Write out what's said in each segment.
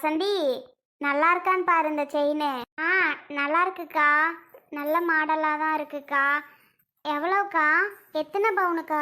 வசந்தி நல்லா இருக்கான்னு பாரு இந்த செயின். ஆ நல்லா இருக்குக்கா நல்ல மாடலாக தான் இருக்குக்கா. எவ்வளோக்கா எத்தனை பவுனுக்கா?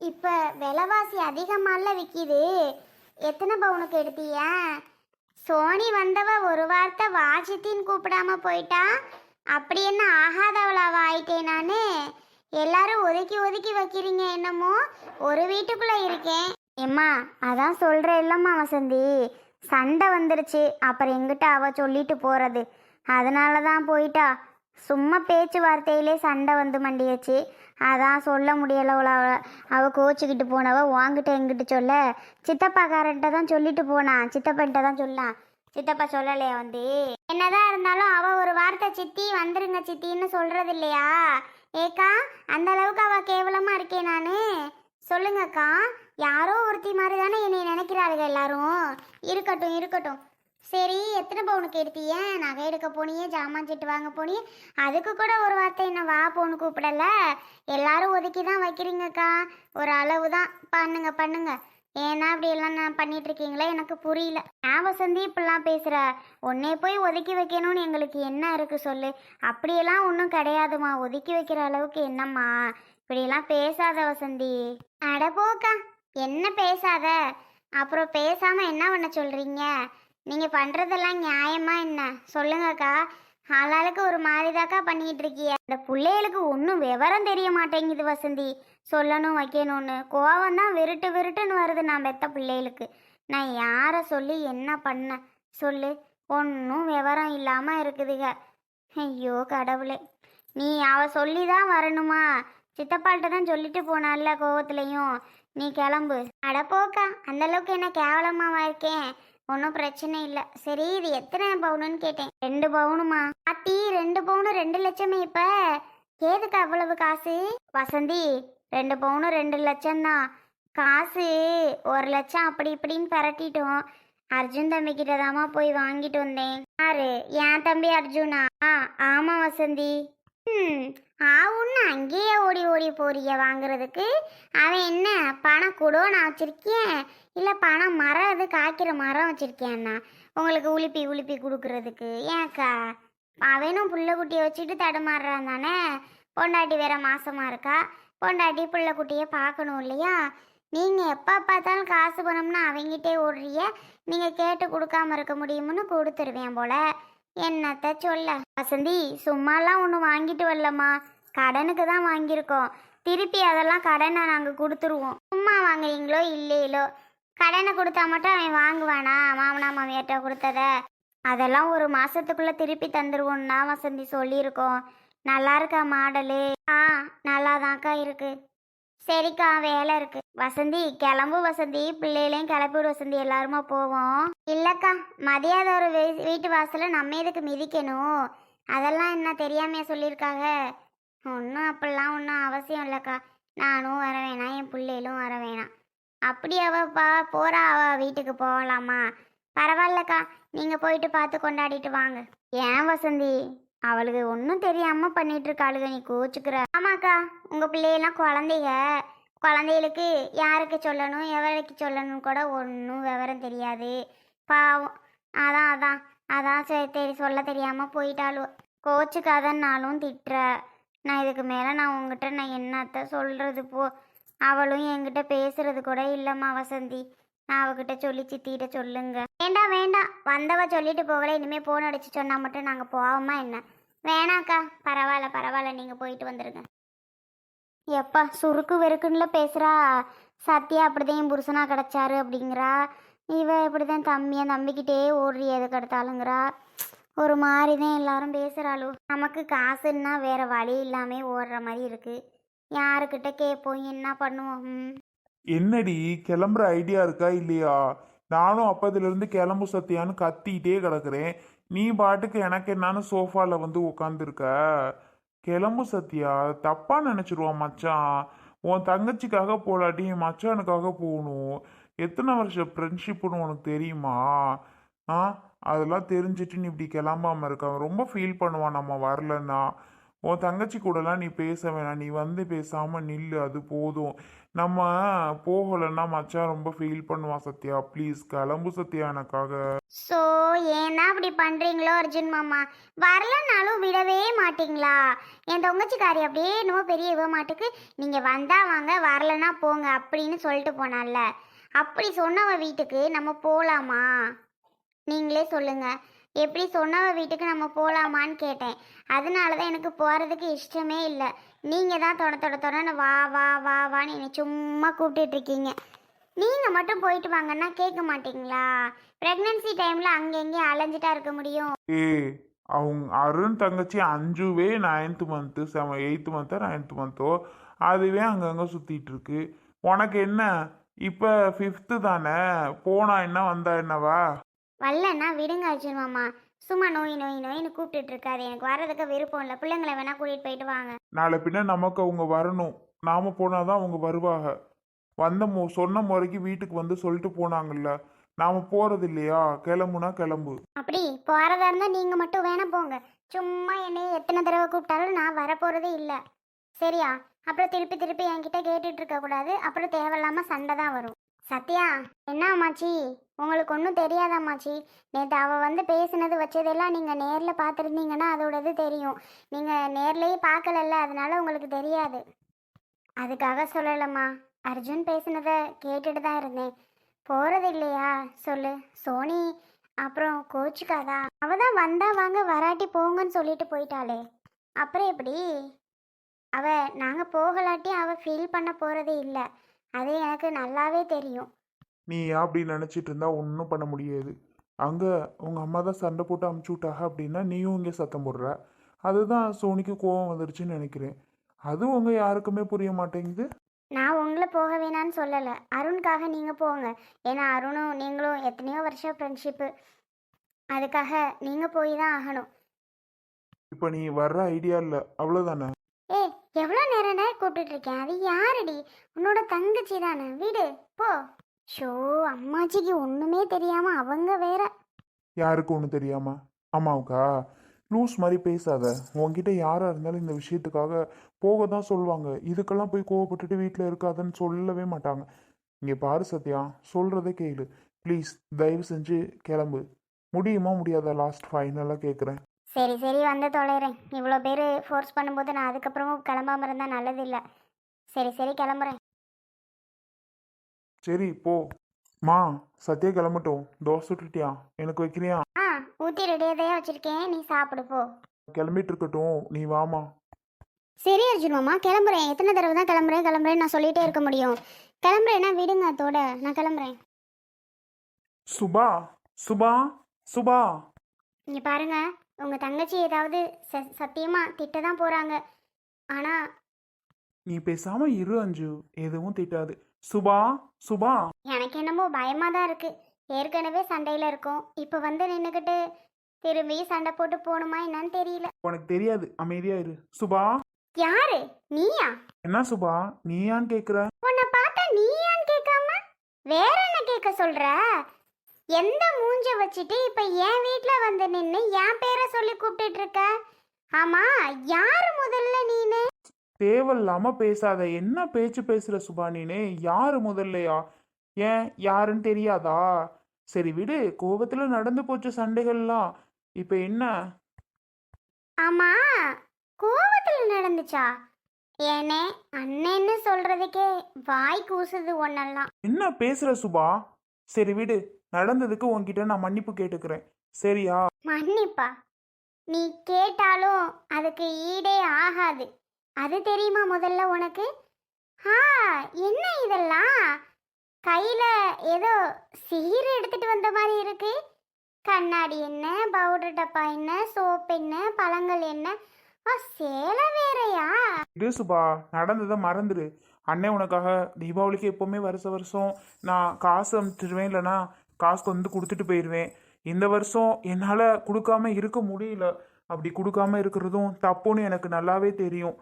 இப்போ விலைவாசி அதிகமாகல விற்கிது எத்தனை பவுனுக்கு எடுத்தீங்க? சோனி வந்தவ ஒரு வார்த்தை வாஜித்தின்னு கூப்பிடாம போயிட்டா? அப்படி என்ன ஆகாதவளாவ ஆயிட்டேன் நான்? எல்லாரும் ஒதுக்கி ஒதுக்கி வைக்கிறீங்க என்னமோ? ஒரு வீட்டுக்குள்ளே இருக்கேன். எம்மா அதான் சொல்கிறேன் இல்லம்மா வசந்தி. சண்டை வந்துருச்சு. அப்புறம் எங்கிட்ட அவ சொல்லிட்டு போகிறது அதனால தான் போயிட்டா. சும்மா பேச்சுவார்த்தையிலே சண்டை வந்து மண்டியாச்சு. அதான் சொல்ல முடியல அவள அவ கோச்சிக்கிட்டு போனவ வாங்கிட்ட எங்கிட்ட சொல்ல? சித்தப்பாக்காரன்ட்ட தான் சொல்லிட்டு போனான் சித்தப்பன்ட்ட தான் சொல்லான் சித்தப்பா சொல்லலையா வந்து? என்னதான் இருந்தாலும் அவ ஒரு வார்த்தை சித்தி வந்துருங்க சித்தின்னு சொல்றது இல்லையா ஏக்கா அந்த அளவுக்கு அவ கேவலமா இருக்கேன் நானு. சொல்லுங்கக்கா. யாரோ ஒருத்தி மாதிரி தானே என்னை நினைக்கிறாளுங்க எல்லாரும். இருக்கட்டும் இருக்கட்டும். சரி எத்தனை பவுனுக்கு எடுத்தீங்க நகை எடுக்க போனியே ஜாமான் சீட்டு வாங்க போனியே. அதுக்கு கூட ஒரு வார்த்தை என்ன வா போன்னு கூப்பிடல. எல்லாரும் ஒதுக்கி தான் வைக்கிறீங்கக்கா. ஒரு அளவு தான் பண்ணுங்க பண்ணுங்க. ஏன்னா அப்படி எல்லாம் நான் பண்ணிட்டு இருக்கீங்களே எனக்கு புரியல. நான் வசந்தி இப்படிலாம் பேசுற. உன்னே போய் ஒதுக்கி வைக்கணும்னு எங்களுக்கு என்ன இருக்கு சொல்லு. அப்படியெல்லாம் ஒன்றும் கிடையாதுமா ஒதுக்கி வைக்கிற அளவுக்கு என்னம்மா? இப்படியெல்லாம் பேசாத வசந்தி. அட போக்கா. என்ன பேசாத? அப்புறம் பேசாம என்ன பண்ண சொல்றீங்க? நீங்க பண்றதெல்லாம் நியாயமா என்ன? சொல்லுங்கக்கா. ஆளாளுக்கு ஒரு மாதிரிதாக்கா பண்ணிட்டு இருக்கிய. இந்த பிள்ளைகளுக்கு ஒன்றும் விவரம் தெரிய மாட்டேங்குது வசந்தி. சொல்லணும் வைக்கணும்னு. கோவம் தான் விருட்டு விருட்டுன்னு வருது நான் பெத்த பிள்ளைகளுக்கு. நான் யாரை சொல்லி என்ன பண்ண? சொல்லு. ஒன்றும் விவரம் இல்லாமல் இருக்குதுங்க ஐயோ கடவுளே. நீ அவ சொல்லி தான் வரணுமா? சித்தப்பாள்கிட்ட தான் சொல்லிட்டு போனால கோவத்துலையும். நீ கிளம்பு. அட போக்கா அந்த அளவுக்கு என்ன கேவலமாவா இருக்கேன் ஒன்றும் பிரச்சனை இல்லை. சரி இது எத்தனை பவுனுன்னு கேட்டேன். ரெண்டு பவுனுமா? அத்தி ரெண்டு பவுனு ரெண்டு லட்சமே இப்போ. ஏதுக்கு அவ்வளவு காசு? வசந்தி ரெண்டு பவுனு ரெண்டு லட்சம் தான் காசு ஒரு லட்சம் அப்படி இப்படின்னு பரட்டிட்டோம். அர்ஜுன் தம்பி கிட்ட போய் வாங்கிட்டு வந்தேன். யாரு? என் தம்பி அர்ஜுனா? ஆ ஆமா வசந்தி. ஆவுன்னு அங்கேயே ஓடி ஓடி போறிய வாங்குறதுக்கு. அவன் என்ன பணம் கூட நான் வச்சிருக்கேன் இல்லை பணம் மரம் அது காய்க்கிற மரம் வச்சிருக்கேன்னா உங்களுக்கு உலுப்பி உலுப்பி கொடுக்கறதுக்கு. ஏன்க்கா அவனும் புள்ள குட்டியை வச்சுட்டு தடுமாறுறான் தானே? பொண்டாட்டி வேற மாசமா இருக்கா? பொண்டாட்டி புள்ள குட்டியை பார்க்கணும் இல்லையா? நீங்கள் எப்போ பார்த்தாலும் காசு பணம்னு அவங்கிட்டே ஓடுறிய நீங்கள் கேட்டு கொடுக்காம இருக்க முடியும்னு கொடுத்துருவேன் போல. என்னத்த சொல்ல? வசந்தி சும்மாலாம் ஒன்று வாங்கிட்டு வரலம்மா. கடனுக்கு தான் வாங்கியிருக்கோம். திருப்பி அதெல்லாம் கடனை நாங்கள் கொடுத்துருவோம். சும்மா வாங்குறீங்களோ இல்லையிலோ. கடனை கொடுத்தா மட்டும் அவன் வாங்குவானா? மாமனா மாமியார்ட்ட கொடுத்தத? அதெல்லாம் ஒரு மாதத்துக்குள்ளே திருப்பி தந்துருவோம்னா வசந்தி சொல்லியிருக்கோம். நல்லா இருக்கா மாடலு? ஆ நல்லாதான்க்கா இருக்கு. சரிக்கா வேலை இருக்கு. வசந்தி கிளம்பு வசந்தி. பிள்ளைகளையும் கிளப்பிவிடு வசந்தி. எல்லாருமா போவோம். இல்லக்கா மதியாத ஒரு வீட்டு வாசல நம்ம எதுக்கு மிதிக்கணும்? அதெல்லாம் என்ன தெரியாமையா சொல்லியிருக்காங்க? ஒன்றும் அப்படிலாம் ஒன்றும் அவசியம் இல்லைக்கா. நானும் வர வேணாம். என் பிள்ளைகளும் வர வேணாம். அப்படி அவப்பா போறா. அவ வீட்டுக்கு போகலாமா? பரவாயில்லக்கா. நீங்க போயிட்டு பார்த்து கொண்டாடிட்டு வாங்க. ஏன் வசந்தி? அவளுக்கு ஒன்றும் தெரியாமல் பண்ணிட்டு இருக்காளுக நீ கோச்சுக்கிற. ஆமாக்கா உங்கள் பிள்ளையெல்லாம் குழந்தைக. குழந்தைகளுக்கு யாருக்கு சொல்லணும் எவருக்கு சொல்லணும் கூட ஒன்றும் விவரம் தெரியாது. பாவம். அதான் அதான். அதான் சரி தெரி சொல்ல தெரியாமல் போயிட்டாலும் கோச்சுக்காதன்னாலும் திட்டுற. நான் இதுக்கு மேலே நான் உங்ககிட்ட நான் என்னத்த சொல்கிறது போ. அவளும் என்கிட்ட பேசுறது கூட இல்லைம்மா வசந்தி. நான் அவகிட்ட சொல்லி சித்திகிட்ட சொல்லுங்க. வேண்டாம் வேண்டாம் வந்தவ சொல்லிட்டு போகல. இனிமேல் ஃபோன் அடிச்சு சொன்னா மட்டும் நாங்கள் போவோமா என்ன? வேணாக்கா. பரவாயில்ல பரவாயில்ல. நீங்கள் போயிட்டு வந்துடுங்க எப்பா சுருக்கு வெறுக்குன்னுல பேசுகிறா சத்யா அப்படிதான் என் புருஷனா கிடச்சாரு அப்படிங்கிறா. இவ இப்படிதான் தம்பியை நம்பிக்கிட்டே ஓடுறி எது எடுத்தாலுங்கிறா ஒரு மாதிரி தான் எல்லாரும் பேசுகிறாளோ நமக்கு காசுன்னா வேற வழி இல்லாமல் ஓடுற மாதிரி இருக்கு. யாருக்கிட்ட கேட்போம்? என்ன பண்ணுவோம்? என்னடி கிளம்புற ஐடியா இருக்கா இல்லையா? நானும் அப்பதுலேருந்து கிளம்பு சத்தியான்னு கத்திக்கிட்டே கிடக்குறேன். நீ பாட்டுக்கு எனக்கு என்னன்னு சோஃபால வந்து உட்காந்துருக்க கிளம்பு சத்தியா தப்பா நினைச்சிருவான் மச்சான். உன் தங்கச்சிக்காக போலாட்டி என் மச்சானுக்காக போகணும். எத்தனை வருஷம் ஃப்ரெண்ட்ஷிப்புன்னு உனக்கு தெரியுமா? ஆ அதெல்லாம் தெரிஞ்சுட்டு நீ இப்படி கிளம்பாம இருக்க. ரொம்ப ஃபீல் பண்ணுவான் நம்ம வரலன்னா. உன் தங்கச்சி கூடலாம் நீ பேச வேணாம். நீ வந்து பேசாம நில்லு அது போதும். நம்ம போகலைன்னா மச்சான் ரொம்ப ஃபீல் பண்ணுவான் சத்யா. ப்ளீஸ் கிளம்பு சத்யா எனக்காக. ஸோ ஏன்னா அப்படி பண்ணுறீங்களோ அர்ஜுன் மாமா? வரலனாலும் விடவே மாட்டீங்களா? என் தொங்கச்சிக்காரி அப்படியே என்னமோ பெரிய இவ மாட்டுக்கு நீங்கள் வந்தா வாங்க வரலன்னா போங்க அப்படின்னு சொல்லிட்டு போனால அப்படி சொன்னவ வீட்டுக்கு நம்ம போகலாமா நீங்களே சொல்லுங்க. எப்படி சொன்னவ வீட்டுக்கு நம்ம போகலாமான்னு கேட்டேன். அதனால தான் எனக்கு போகிறதுக்கு இஷ்டமே இல்லை. நீங்கள் தான் தொட தொட தொடன்னு வா வா வா வான்னு என்னை சும்மா கூப்பிட்டுட்ருக்கீங்க நீங்கள் மட்டும் போயிட்டு வாங்கன்னா கேட்க மாட்டீங்களா? ப்ரெக்னென்சி டைமில் அங்கங்கே அலைஞ்சிட்டா இருக்க முடியும். ஏய் அவங்க அருண் தங்கச்சி அஞ்சுவே நைன்த்து மந்த்து செவ எயித்து மந்த்தோ நைன்த்து மந்த்தோ அதுவே அங்கங்கே சுற்றிட்டு இருக்கு. உனக்கு என்ன? இப்போ ஃபிஃப்த்து தானே? போனா என்ன வந்தா என்னவா? வரலன்னா விடுங்க அர்ஜுன் மாமா. சும்மா நோய் நோய் நோயின்னு கூப்பிட்டுட்டு இருக்காது. எனக்கு வர்றதுக்கு விருப்பம் இல்லை. பிள்ளைங்களை வேணா கூட்டிகிட்டு போயிட்டு வாங்க. நாளை பின்ன நமக்கு அவங்க வரணும். நாம போனாதான் அவங்க வருவாங்க. வந்த மு சொன்ன முறைக்கு வீட்டுக்கு வந்து சொல்லிட்டு போனாங்கல்ல. நாம போறது இல்லையா? கிளம்புனா கிளம்பு. அப்படி போகிறதா இருந்தால் நீங்கள் மட்டும் வேணா போங்க. சும்மா என்னைய எத்தனை தடவை கூப்பிட்டாலும் நான் வரப்போகிறதே இல்லை. சரியா? அப்புறம் திருப்பி திருப்பி என்கிட்ட கேட்டுட்டு இருக்க கூடாது அப்புறம் தேவையில்லாம சண்டை தான் வரும். சத்யா என்ன அம்மாச்சி உங்களுக்கு ஒன்றும் தெரியாதாம்மாச்சி நேற்று அவள் வந்து பேசினது வச்சதெல்லாம் நீங்கள் நேரில் பார்த்துருந்தீங்கன்னா அதோடது தெரியும். நீங்கள் நேர்லேயே பார்க்கலல்ல அதனால உங்களுக்கு தெரியாது. அதுக்காக சொல்லலம்மா. அர்ஜுன் பேசினதை கேட்டுட்டு தான் இருந்தேன். போகிறது இல்லையா? சொல்லு. சோனி அப்புறம் கோச்சுக்காதா? அவ தான் வந்தா வாங்க வராட்டி போங்கன்னு சொல்லிட்டு போயிட்டாளே. அப்புறம் எப்படி? அவ நாங்கள் போகலாட்டி அவள் ஃபீல் பண்ண போகிறதே இல்லை. அது எனக்கு நல்லாவே தெரியும். நீ ஏன் அப்படி நினச்சிட்டு இருந்தா ஒன்றும் பண்ண முடியாது. அங்கே உங்கள் அம்மா தான் சண்டை போட்டு அமுச்சு விட்டாக அப்படின்னா நீயும் இங்கே சத்தம் போடுற. அதுதான் சோனிக்கு கோவம் வந்துருச்சுன்னு நினைக்கிறேன். அது உங்கள் யாருக்குமே புரிய மாட்டேங்குது. நான் உங்களை போக வேணான்னு சொல்லலை. அருணுக்காக நீங்கள் போங்க. ஏன்னா அருணும் நீங்களும் எத்தனையோ வருஷம் ஃப்ரெண்ட்ஷிப்பு அதுக்காக நீங்கள் போய் தான் ஆகணும். இப்போ நீ வர்ற ஐடியா இல்லை அவ்வளோதானே ஏய் எவ்வளோ கூப்பிட்டுட்டு இருக்கேன் அது யாரடி? உன்னோட தங்கச்சி தானே? வீடு போ. ஷோ அம்மாச்சிக்கு ஒன்றுமே தெரியாமல் அவங்க வேற. யாருக்கு ஒன்றும் தெரியாமா? அம்மாவுக்கா? லூஸ் மாதிரி பேசாத. உங்ககிட்ட யாராக இருந்தாலும் இந்த விஷயத்துக்காக போக தான் சொல்லுவாங்க. இதுக்கெல்லாம் போய் கோவப்பட்டுட்டு வீட்டில் இருக்காதுன்னு சொல்லவே மாட்டாங்க. இங்கே பாரு சத்யா சொல்கிறதே கேளு. ப்ளீஸ் தயவு செஞ்சு கிளம்பு. முடியுமா முடியாதா? லாஸ்ட் ஃபைனலாக கேட்குறேன் சரி சரி வந்து தொலைகிறேன் இவ்வளோ பேர் ஃபோர்ஸ் பண்ணும்போது நான் அதுக்கப்புறமும் கிளம்பாம இருந்தால் நல்லதில்லை. சரி சரி கிளம்புறேன். சரி போ. மா சத்யா கிளம்பட்டும். தோசை சுட்டுட்டியா? எனக்கு வைக்கிறியா? ஆ ஊற்றி ரெடியாகவே வச்சுருக்கேன். நீ சாப்பிடு போ. கிளம்பிட்டு இருக்கட்டும் நீ வாமா சரி அர்ஜுன் மாமா. கிளம்புறேன். எத்தனை தடவை தான் கிளம்புறேன் கிளம்புறேன் நான் சொல்லிட்டே இருக்க முடியும். கிளம்புறேன்னா விடுங்க அதோட. நான் கிளம்புறேன். சுபா சுபா சுபா. இங்கே பாருங்க. உங்கள் தங்கச்சி ஏதாவது ச சத்தியமாக திட்ட தான் போகிறாங்க ஆனால் நீ பேசாம இரு அஞ்சு. எதுவும் திட்டாது. சுபா சுபா. எனக்கு என்னமோ பயமாக தான் இருக்குது ஏற்கனவே சண்டையில் இருக்கோம். இப்போ வந்து நின்றுக்கிட்டு திரும்பி சண்டை போட்டு போகணுமா என்னன்னு தெரியல. உனக்கு தெரியாது. அமைதியா இரு. சுபா. யாரு? நீயா? என்ன சுபா? நீயான்னு கேக்குற? உன்னை பார்த்தா நீயான்னு கேட்காம வேற என்ன கேட்க சொல்ற? எந்த மூஞ்ச வச்சுட்டு இப்ப என் வீட்ல வந்து நின்னு என் பேரை சொல்லி கூப்பிட்டுட்டு இருக்க ஆமா யாரு முதல்ல நீனு? தேவையில்லாம பேசாத. என்ன பேச்சு பேசுற சுபா நீனு? யாரு முதல்லையா? ஏன்? யாருன்னு தெரியாதா? சரி விடு. கோபத்துல நடந்து போச்சு சண்டைகள்லாம். இப்ப என்ன? ஆமா கோவத்துல நடந்துச்சா? ஏனே அண்ணன்னு சொல்றதுக்கே வாய் கூசுது ஒன்னெல்லாம். என்ன பேசுற சுபா? சரி விடு. நடந்ததுக்கு உன்கிட்ட நான் மன்னிப்பு கேட்டுக்கிறேன். சரியா? மன்னிப்பா. நீ கேட்டாலும் அதுக்கு ஈடே ஆகாது. அது தெரியுமா முதல்ல உனக்கு? ஆ என்ன இதெல்லாம்? கையில ஏதோ சீர் எடுத்துட்டு வந்த மாதிரி இருக்கு. கண்ணாடி என்ன பவுடர் டப்பா என்ன சோப் என்ன பழங்கள் என்ன? ஆ சேலை வேறயா? இது சுபா நடந்ததை மறந்துடு அண்ணன் உனக்காக தீபாவளிக்கு எப்போவுமே வருஷ வருஷம் நான் காசு அனுப்பிச்சிடுவேன் இல்லைனா காசு வந்து கொடுத்துட்டு போயிடுவேன் இந்த வருஷம் என்னால் கொடுக்காம இருக்க முடியல. அப்படி கொடுக்காம இருக்கிறதும் தப்புன்னு எனக்கு நல்லாவே தெரியும்.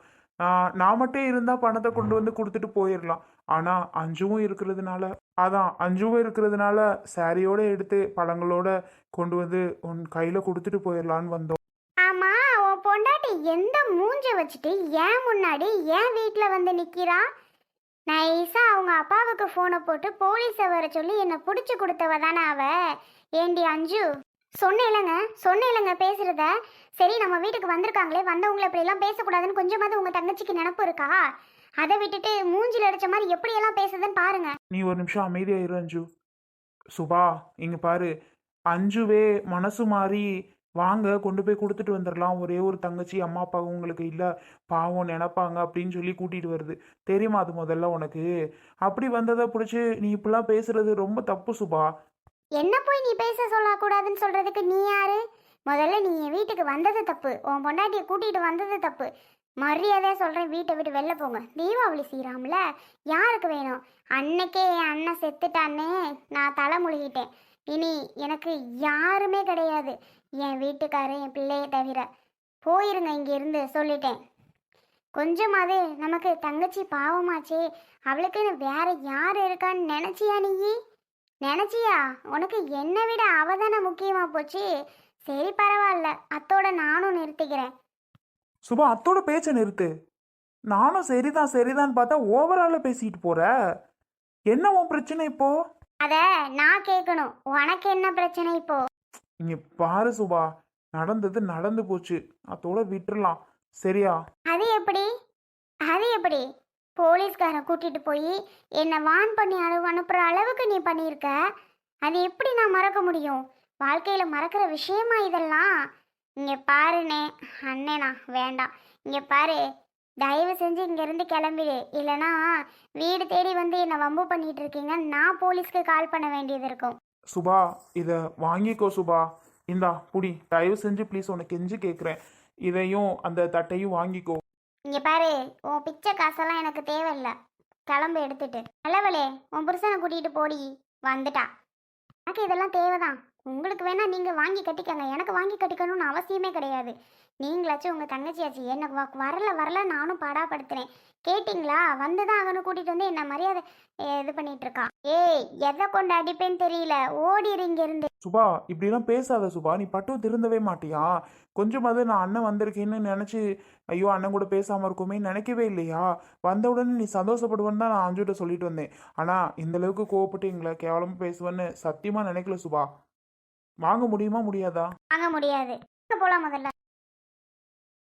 நான் மட்டும் இருந்தால் பணத்தை கொண்டு வந்து கொடுத்துட்டு போயிடலாம் ஆனால் அஞ்சுவும் இருக்கிறதுனால அதான் அஞ்சுவும் இருக்கிறதுனால சாரியோட எடுத்து பழங்களோட கொண்டு வந்து உன் கையில் கொடுத்துட்டு போயிடலான்னு வந்தோம். ஆமா உன் பொண்டாட்டி எந்த மூஞ்ச வச்சுட்டு ஏன் முன்னாடி ஏன் வீட்டில் வந்து நிக்கிறா? நைஸாக அவங்க அப்பாவுக்கு ஃபோனை போட்டு போலீஸை வர சொல்லி என்னை பிடிச்சி கொடுத்தவ தானே அவ. ஏண்டி அஞ்சு? சொன்னேலங்க சொன்னேலங்க பேசுறத. சரி நம்ம வீட்டுக்கு வந்திருக்காங்களே வந்தவங்களை இப்படியெல்லாம் பேசக்கூடாதுன்னு கொஞ்சமாவது உங்கள் தங்கச்சிக்கு நினப்பு இருக்கா? அதை விட்டுட்டு மூஞ்சில் அடிச்ச மாதிரி எப்படியெல்லாம் பேசுதுன்னு பாருங்க. நீ ஒரு நிமிஷம் அமைதியா அஞ்சு. சுபா இங்கே பாரு. அஞ்சுவே மனசு மாறி வாங்க கொண்டு போய் கொடுத்துட்டு வந்துடலாம் ஒரே ஒரு தங்கச்சி அம்மா அப்பா உங்களுக்கு இல்லை பாவம் நினப்பாங்க அப்படின்னு சொல்லி கூட்டிட்டு வருது. தெரியுமா அது முதல்ல உனக்கு? அப்படி வந்ததை பிடிச்சி நீ இப்படிலாம் பேசுறது ரொம்ப தப்பு சுபா. என்ன போய் நீ பேச சொல்லக்கூடாதுன்னு சொல்றதுக்கு நீ யாரு? முதல்ல நீ என் வீட்டுக்கு வந்தது தப்பு. உன் பொண்டாட்டியை கூட்டிட்டு வந்தது தப்பு. மரியாதையாக சொல்கிறேன் வீட்டை விட்டு வெளில போங்க. தீபாவளி சீராமல? யாருக்கு வேணும்? அன்னைக்கே என் அண்ணன் செத்துட்டான்னு நான் தலை முழுகிட்டேன். இனி எனக்கு யாருமே கிடையாது. என் வீட்டுக்காரன் என் பிள்ளையை தவிர. போயிருங்க இங்க இருந்து சொல்லிட்டேன். கொஞ்சமாவது நமக்கு தங்கச்சி பாவமாச்சே. அவளுக்குன்னு வேற யார் இருக்கான்னு நினைச்சியா நீ? நினைச்சியா? உனக்கு என்னை விட அவ தானே முக்கியமா போச்சு? சரி பரவாயில்ல. அத்தோட நானும் நிறுத்திக்கிறேன். சுபா அத்தோட பேச்சை நிறுத்து. நானும் சரிதான் சரிதான் பார்த்தா ஓவரால பேசிட்டு போற. என்ன உன் பிரச்சனை இப்போ? அத நான் கேட்கணும் உனக்கு என்ன பிரச்சனை இப்போ? இங்க பாரு சுபா நடந்தது நடந்து போச்சு. அதோட விட்டுறலாம். சரியா? அது எப்படி? அது எப்படி? போலீஸ்காரன் கூட்டிட்டு போய் என்னை வான் பண்ணி அனு அனுப்புற அளவுக்கு நீ பண்ணியிருக்க? அது எப்படி நான் மறக்க முடியும்? வாழ்க்கையில மறக்கிற விஷயமா இதெல்லாம்? இங்க பாருனே அண்ணேனா வேண்டாம். இங்க பாரு தயவு செஞ்சு இங்க இருந்து கிளம்பிடு. இல்லைன்னா வீடு தேடி வந்து என்னை வம்பு பண்ணிட்டு இருக்கீங்க நான் போலீஸ்க்கு கால் பண்ண வேண்டியது இருக்கும். சுபா இதை வாங்கிக்கோ சுபா. இந்தா புடி. தயவு செஞ்சு ப்ளீஸ் உனக்கு கெஞ்சி கேட்குறேன் இதையும் அந்த தட்டையும் வாங்கிக்கோ. இங்கே பாரு உன் பிச்சை காசெல்லாம் எனக்கு தேவையில்ல. கிளம்பு எடுத்துட்டு. நல்லவளே உன் புருஷனை கூட்டிகிட்டு போடி. வந்துட்டா. எனக்கு இதெல்லாம் தேவைதான். உங்களுக்கு வேணா நீங்கள் வாங்கி கட்டிக்கங்க. எனக்கு வாங்கி கட்டிக்கணும்னு அவசியமே கிடையாது. நீங்களாச்சும் உங்கள் தங்கச்சியாச்சு எனக்கு வ- வரல வரல நானும் பாடாப்படுத்துறேன். கேட்டிங்களா? வந்துதான் அவனு கூட்டிகிட்டு வந்து என்ன மரியாதை இது பண்ணிட்டு இருக்கான் ஏய் எதை கொண்டு அடிப்பேன்னு தெரியல. ஓடிடு இருந்து சுபா இப்படிலாம் பேசாத சுபா. நீ பட்டும் திருந்தவே மாட்டியா? கொஞ்சமாவது நான் அண்ணன் வந்திருக்கேன்னு நினச்சி ஐயோ அண்ணன் கூட பேசாமல் இருக்குமே நினைக்கவே இல்லையா? வந்த உடனே நீ சந்தோஷப்படுவேன்னு தான் நான் அஞ்சுகிட்ட சொல்லிட்டு வந்தேன். ஆனால் இந்தளவுக்கு கோவப்பட்டு எங்களை கேவலமாக பேசுவேன்னு சத்தியமாக நினைக்கல சுபா. வாங்க முடியுமா முடியாதா? வாங்க முடியாது. போலாம் முதல்ல.